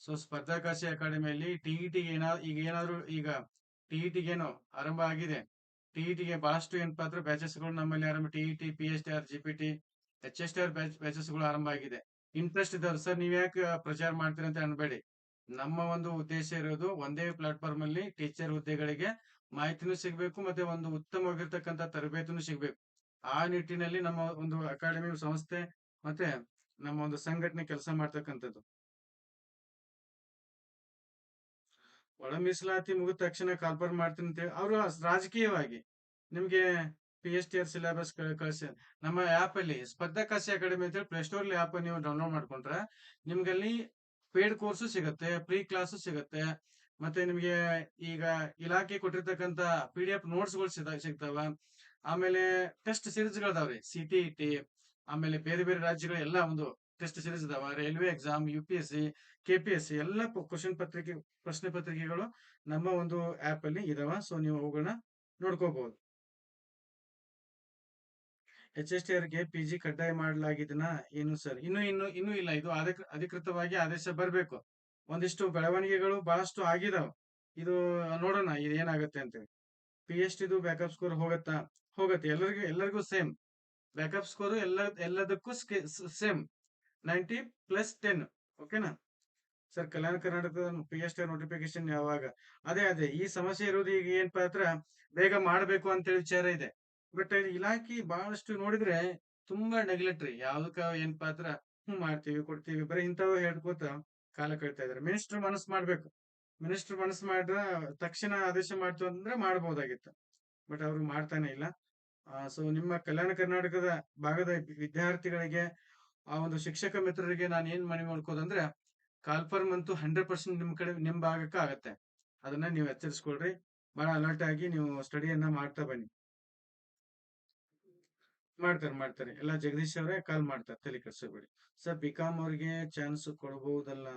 ಸೊ ಸ್ಪರ್ಧಾಕಾಶಿ ಅಕಾಡೆಮಿಯಲ್ಲಿ ಟಿಇಟಿ ಏನಾದ್ರು ಈಗ ಏನಾದ್ರು ಈಗ ಟಿಇಟಿಗೆ ಏನು ಆರಂಭ ಆಗಿದೆ. ಟಿಇಟಿಗೆ ಬಹಳಷ್ಟು ಏನಪ್ಪಾ ಅಂದ್ರೆ ಬ್ಯಾಚಸ್ಗಳು ನಮ್ಮಲ್ಲಿ ಆರಂಭ TET P H T R G P T H S T R ಬ್ಯಾಚಸ್ಗಳು ಆರಂಭ ಆಗಿದೆ. ಇಂಟ್ರೆಸ್ಟ್ ಇದ್ದವ್ರು, ಸರ್, ನೀವ್ ಯಾಕೆ ಪ್ರಚಾರ ಮಾಡ್ತೀರಿ ಅಂತ ಅನ್ಬೇಡಿ. ನಮ್ಮ ಒಂದು ಉದ್ದೇಶ ಇರೋದು ಒಂದೇ ಪ್ಲಾಟ್ಫಾರ್ಮ್ ಅಲ್ಲಿ ಟೀಚರ್ ಹುದ್ದೆಗಳಿಗೆ ಮಾಹಿತಿನೂ ಸಿಗ್ಬೇಕು ಮತ್ತೆ ಒಂದು ಉತ್ತಮವಾಗಿರ್ತಕ್ಕಂತ ತರಬೇತಿನೂ ಸಿಗ್ಬೇಕು. ಆ ನಿಟ್ಟಿನಲ್ಲಿ ನಮ್ಮ ಒಂದು ಅಕಾಡೆಮಿ ಸಂಸ್ಥೆ ಮತ್ತೆ ನಮ್ಮ ಒಂದು ಸಂಘಟನೆ ಕೆಲಸ ಮಾಡ್ತಕ್ಕಂಥದ್ದು. ಒಳ ಮೀಸಲಾತಿ ಮುಗಿದ ತಕ್ಷಣ ಕಾಲ್ಪರ್ ಮಾಡ್ತೀನಿ ಅಂತ ಹೇಳಿ, ಅವರು ರಾಜಕೀಯವಾಗಿ ನಿಮ್ಗೆ P H T R syllabus ಕಳಿಸಿ ನಮ್ಮ ಆಪ್ ಅಲ್ಲಿ ಸ್ಪರ್ಧಾಕಾಶಿ ಅಕಾಡೆಮಿ ಅಂತ ಹೇಳಿ ಪ್ಲೇ ಸ್ಟೋರ್ ಆಪ್ ನೀವು ಡೌನ್ಲೋಡ್ ಮಾಡ್ಕೊಂಡ್ರೆ ನಿಮ್ಗೆ ಅಲ್ಲಿ ಪೇಡ್ ಕೋರ್ಸು ಸಿಗುತ್ತೆ ಫ್ರೀ ಕ್ಲಾಸು ಸಿಗುತ್ತೆ, ಮತ್ತೆ ನಿಮ್ಗೆ ಈಗ ಇಲಾಖೆ ಕೊಟ್ಟಿರ್ತಕ್ಕಂತ ಪಿ ಡಿ ಎಫ್ ನೋಟ್ಸ್ಗಳು ಸಿಗ್ತಾವ, ಆಮೇಲೆ test series C T T ಆಮೇಲೆ ಬೇರೆ ಬೇರೆ ರಾಜ್ಯಗಳ ಎಲ್ಲ ಒಂದು ಟೆಸ್ಟ್ ಸಿರೀಸ್ ಇದಾವ railway exam U P S C K P S C ಎಲ್ಲ ಕ್ವಶನ್ ಪತ್ರಿಕೆ, ಪ್ರಶ್ನೆ ಪತ್ರಿಕೆಗಳು ನಮ್ಮ ಒಂದು ಆಪ್ ಅಲ್ಲಿ ಇದಾವ. ಸೊ ನೀವು ಅವುಗಳನ್ನ ನೋಡ್ಕೋಬಹುದು. ಎಚ್ ಎಸ್ ಟಿ ಅವರಿಗೆ ಪಿ ಜಿ ಕಡ್ಡಾಯ ಮಾಡಲಾಗಿದನ ಏನು ಸರ್ ಇನ್ನು ಇನ್ನು, ಇನ್ನೂ ಇಲ್ಲ. ಇದು ಅಧಿಕೃತವಾಗಿ ಆದೇಶ ಬರಬೇಕು. ಒಂದಿಷ್ಟು ಬೆಳವಣಿಗೆಗಳು ಬಹಳಷ್ಟು ಆಗಿದಾವ. ಇದು ನೋಡೋಣ, ಇದು ಏನಾಗುತ್ತೆ ಅಂತೇಳಿ. ಪಿ ಎಚ್ ಟಿದು ಬ್ಯಾಕಪ್ ಸ್ಕೋರ್ ಹೋಗತ್ತಾ? ಹೋಗತ್ತೆ. ಎಲ್ಲರಿಗೂ ಎಲ್ಲರಿಗೂ ಸೇಮ್ ಬ್ಯಾಕಪ್ ಸ್ಕೋರ್ ಎಲ್ಲ, ಎಲ್ಲದಕ್ಕೂ ಸೇಮ್ ನೈಂಟಿ ಪ್ಲಸ್ ಟೆನ್, ಓಕೆನಾ? ಸರ್, ಕಲ್ಯಾಣ ಕರ್ನಾಟಕದ ಪಿ ಎಸ್ ಟಿ ನೋಟಿಫಿಕೇಶನ್ ಯಾವಾಗ? ಅದೇ ಅದೇ, ಈ ಸಮಸ್ಯೆ ಇರೋದು ಈಗ ಏನ್ ಪಾತ್ರ? ಬೇಗ ಮಾಡಬೇಕು ಅಂತೇಳಿ ವಿಚಾರ ಇದೆ. ಬಟ್ ಇಲಾಖೆ ಬಹಳಷ್ಟು ನೋಡಿದ್ರೆ ತುಂಬಾ ನೆಗ್ಲೆಕ್ಟ್ರಿ. ಯಾವ್ದಕ್ಕ ಏನ್ ಪಾತ್ರ? ಹ್ಮ್, ಮಾಡ್ತೀವಿ, ಕೊಡ್ತೀವಿ. ಬರೀ ಇಂಥವ್ ಹೇಳ್ಕೋತ ಕಾಲ ಕಳಿತಾ ಇದಾರೆ ಮಿನಿಸ್ಟರ್ ಮನಸ್ಸು ಮಾಡ್ಬೇಕು. ಮಿನಿಸ್ಟರ್ ಮನಸ್ಸು ಮಾಡಿದ್ರ ತಕ್ಷಣ ಆದೇಶ ಮಾಡ್ತು ಅಂದ್ರೆ ಮಾಡ್ಬೋದಾಗಿತ್ತು. ಬಟ್ ಅವ್ರು ಮಾಡ್ತಾನೆ ಇಲ್ಲ. ಸೊ ನಿಮ್ಮ ಕಲ್ಯಾಣ ಕರ್ನಾಟಕದ ಭಾಗದ ವಿದ್ಯಾರ್ಥಿಗಳಿಗೆ ಆ ಒಂದು ಶಿಕ್ಷಕ ಮಿತ್ರರಿಗೆ ನಾನು ಏನ್ ಮನವಿ ಮಾಡ್ಕೋದಂದ್ರೆ ಕಾಲ್ಫರ್ಮ್ ಅಂತೂ ಹಂಡ್ರೆಡ್ ಪರ್ಸೆಂಟ್ ನಿಮ್ ಕಡೆ ನಿಮ್ ಭಾಗಕ್ಕೆ ಆಗತ್ತೆ. ಅದನ್ನ ನೀವು ಎಚ್ಚರಿಸ್ಕೊಳ್ರಿ. ಬಹಳ ಅಲರ್ಟ್ ಆಗಿ ನೀವು ಸ್ಟಡಿಯನ್ನ ಮಾಡ್ತಾ ಬನ್ನಿ. ಮಾಡ್ತಾರೆ ಮಾಡ್ತಾರೆ. ಎಲ್ಲ ಜಗದೀಶ್ ಅವರೇ ಕಾಲ್ ಮಾಡ್ತಾರೆ, ತಲೆ ಕೆಡಿಸ್ಕೋಬೇಡಿ. ಸರ್ ಬಿಕಾಮ್ ಅವ್ರಿಗೆ ಚಾನ್ಸ್ ಕೊಡಬಹುದಲ್ಲ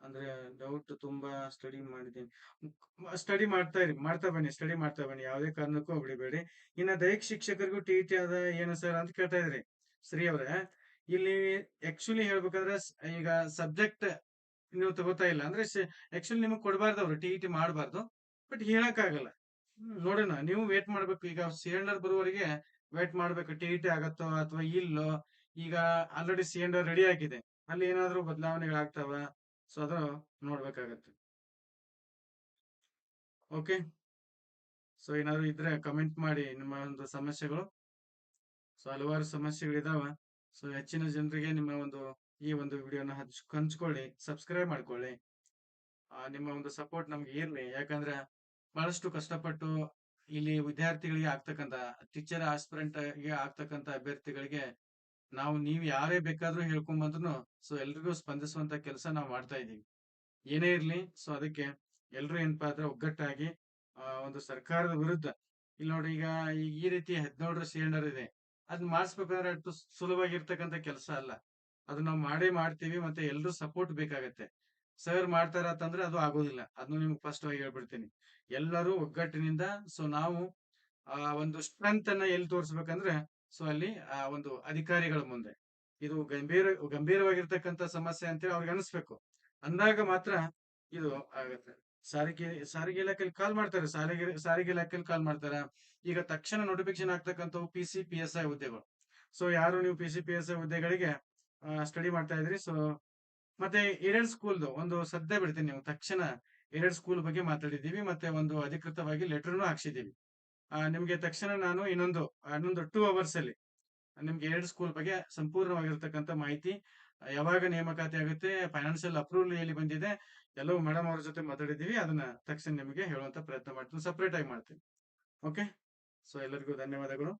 ಅಂದ್ರೆ ಡೌಟ್ ತುಂಬಾ ಸ್ಟಡಿ ಮಾಡಿದ್ದೀನಿ. ಸ್ಟಡಿ ಮಾಡ್ತಾ ಇರಿ, ಮಾಡ್ತಾ ಬನ್ನಿ ಸ್ಟಡಿ ಮಾಡ್ತಾ ಬನ್ನಿ. ಯಾವುದೇ ಕಾರಣಕ್ಕೂ ಬಿಡಬೇಡಿ ಇನ್ನ ದೈಹಿಕ ಶಿಕ್ಷಕರಿಗೂ ಟಿ ಟಿ ಅದ ಏನು ಸರ್ ಅಂತ ಕೇಳ್ತಾ ಇದ್ರಿ? ಶ್ರೀ ಅವ್ರೆ ಇಲ್ಲಿ ಆಕ್ಚುಲಿ ಹೇಳ್ಬೇಕಂದ್ರೆ ಈಗ ಸಬ್ಜೆಕ್ಟ್ ನೀವು ತಗೋತಾ ಇಲ್ಲ. ಅಂದ್ರೆ ಆಕ್ಚುಲಿ ನಿಮಗೆ ಕೊಡಬಾರ್ದು ಅವರು ಟಿ ಟಿ ಮಾಡಬಾರ್ದು. ಬಟ್ ಹೇಳಕ್ ಆಗಲ್ಲ ನೋಡೋಣ ನೀವು ವೇಟ್ ಮಾಡ್ಬೇಕು. ಈಗ ಸಿಲಿಂಡರ್ ಬರುವವರೆಗೆ ವೇಟ್ ಮಾಡ್ಬೇಕು. ಟಿ ಟಿ ಆಗತ್ತೋ ಅಥವಾ ಇಲ್ಲೋ ಈಗ ಆಲ್ರೆಡಿ ಸಿಲಿಂಡರ್ ರೆಡಿ ಆಗಿದೆ. ಅಲ್ಲಿ ಏನಾದ್ರೂ ಬದಲಾವಣೆಗಳಾಗ್ತಾವ? ಸೊ ಅದು ನೋಡ್ಬೇಕಾಗತ್ತೆ. ಓಕೆ ಸೊ ಏನಾದ್ರು ಇದ್ರೆ ಕಮೆಂಟ್ ಮಾಡಿ ನಿಮ್ಮ ಒಂದು ಸಮಸ್ಯೆಗಳು. ಸೊ ಹಲವಾರು ಸಮಸ್ಯೆಗಳಿದಾವ. ಸೊ ಹೆಚ್ಚಿನ ಜನರಿಗೆ ನಿಮ್ಮ ಒಂದು, ಈ ಒಂದು ವಿಡಿಯೋನ ಹಂಚ್, ಹಂಚ್ಕೊಳ್ಳಿ ಸಬ್ಸ್ಕ್ರೈಬ್ ಮಾಡ್ಕೊಳ್ಳಿ. ನಿಮ್ಮ ಒಂದು ಸಪೋರ್ಟ್ ನಮ್ಗೆ ಇರ್ಲಿ. ಯಾಕಂದ್ರೆ ಬಹಳಷ್ಟು ಕಷ್ಟಪಟ್ಟು ಇಲ್ಲಿ ವಿದ್ಯಾರ್ಥಿಗಳಿಗೆ ಆಗ್ತಕ್ಕಂತ ಟೀಚರ್ ಆಸ್ಪಿರೆಂಟ್ಗೆ ಆಗ್ತಕ್ಕಂತ ಅಭ್ಯರ್ಥಿಗಳಿಗೆ ನಾವು ನೀವು ಯಾರೇ ಬೇಕಾದ್ರೂ ಹೇಳ್ಕೊಂಡ್ ಬಂದ್ರು ಸೊ ಎಲ್ರಿಗೂ ಸ್ಪಂದಿಸುವಂತ ಕೆಲಸ ನಾವು ಮಾಡ್ತಾ ಇದೀವಿ ಏನೇ ಇರ್ಲಿ ಸೊ ಅದಕ್ಕೆ ಎಲ್ರು ಏನಪ್ಪಾ ಅಂದ್ರೆ ಒಗ್ಗಟ್ಟಾಗಿ ಒಂದು ಸರ್ಕಾರದ ವಿರುದ್ಧ. ಇಲ್ಲಿ ನೋಡಿ ಈಗ ಈ ರೀತಿ ಹದಿನೇಳರ ಸಿಲಿಂಡರ್ ಇದೆ. ಅದ್ ಮಾಡಿಸ್ಬೇಕಂದ್ರೆ ಅಷ್ಟು ಸುಲಭವಾಗಿರ್ತಕ್ಕಂಥ ಕೆಲಸ ಅಲ್ಲ. ಅದು ನಾವು ಮಾಡೇ ಮಾಡ್ತೀವಿ ಮತ್ತೆ ಎಲ್ರೂ ಸಪೋರ್ಟ್ ಬೇಕಾಗತ್ತೆ. ಸರ್ ಮಾಡ್ತಾರ ಅಂತಂದ್ರೆ ಅದು ಆಗೋದಿಲ್ಲ. ಅದನ್ನು ನಿಮ್ಗೆ ಫಸ್ಟ್ ಆಗಿ ಹೇಳ್ಬಿಡ್ತೀನಿ. ಎಲ್ಲರೂ ಒಗ್ಗಟ್ಟಿನಿಂದ ಸೊ ನಾವು, ಆ, ಒಂದು ಸ್ಟ್ರೆಂತ್ ಅನ್ನ ಎಲ್ಲಿ ತೋರಿಸ್ಬೇಕಂದ್ರೆ ಸೊ ಅಲ್ಲಿ, ಆ, ಒಂದು ಅಧಿಕಾರಿಗಳ ಮುಂದೆ. ಇದು ಗಂಭೀರ, ಗಂಭೀರವಾಗಿರ್ತಕ್ಕಂಥ ಸಮಸ್ಯೆ ಅಂತೇಳಿ ಅವ್ರಿಗೆ ಅನಿಸ್ಬೇಕು. ಅಂದಾಗ ಮಾತ್ರ ಇದು ಆಗತ್ತೆ. ಸಾರಿಗೆ ಸಾರಿಗೆ ಇಲಾಖೆಯಲ್ಲಿ ಕಾಲ್ ಮಾಡ್ತಾರೆ. ಸಾರಿಗೆ ಸಾರಿಗೆ ಇಲಾಖೆಯಲ್ಲಿ ಕಾಲ್ ಮಾಡ್ತಾರೆ. ಈಗ ತಕ್ಷಣ notification ಆಗ್ತಕ್ಕಂಥವು P C P S I ಹುದ್ದೆಗಳು. ಸೊ ಯಾರು ನೀವು P C P S I ಹುದ್ದೆಗಳಿಗೆ ಸ್ಟಡಿ ಮಾಡ್ತಾ ಇದ್ರಿ? ಸೊ ಮತ್ತೆ ಏಡೆಡ್ ಸ್ಕೂಲ್ದು ಒಂದು ಸದ್ಯ ಬಿಡ್ತೀನಿ ನೀವು. ತಕ್ಷಣ ಏಡೆಡ್ ಸ್ಕೂಲ್ ಬಗ್ಗೆ ಮಾತಾಡಿದ್ದೀವಿ. ಮತ್ತೆ ಒಂದು ಅಧಿಕೃತವಾಗಿ ಲೆಟರ್ನು ಹಾಕ್ಸಿದ್ದೀವಿ. ನಿಮ್ಗೆ ತಕ್ಷಣ ನಾನು ಇನ್ನೊಂದು ಇನ್ನೊಂದು ಟೂ ಅವರ್ಸ್ ಅಲ್ಲಿ ನಿಮ್ಗೆ ಎರಡ್ ಸ್ಕೂಲ್ ಬಗ್ಗೆ ಸಂಪೂರ್ಣವಾಗಿರ್ತಕ್ಕಂಥ ಮಾಹಿತಿ, ಯಾವಾಗ ನೇಮಕಾತಿ ಆಗುತ್ತೆ ಫೈನಾನ್ಷಿಯಲ್ ಅಪ್ರೂವಲ್ ಎಲ್ಲಿ ಬಂದಿದೆ ಎಲ್ಲವೂ ಮೇಡಮ್ ಅವ್ರ ಜೊತೆ ಮಾತಾಡಿದ್ದೀವಿ, ಅದನ್ನ ತಕ್ಷಣ ನಿಮಗೆ ಹೇಳುವಂತ ಪ್ರಯತ್ನ ಮಾಡ್ತೀನಿ ಸಪ್ರೇಟ್ ಆಗಿ ಮಾಡ್ತೀನಿ. ಓಕೆ ಸೊ ಎಲ್ಲರಿಗೂ ಧನ್ಯವಾದಗಳು.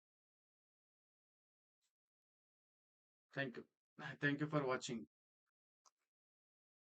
Thank you thank you for watching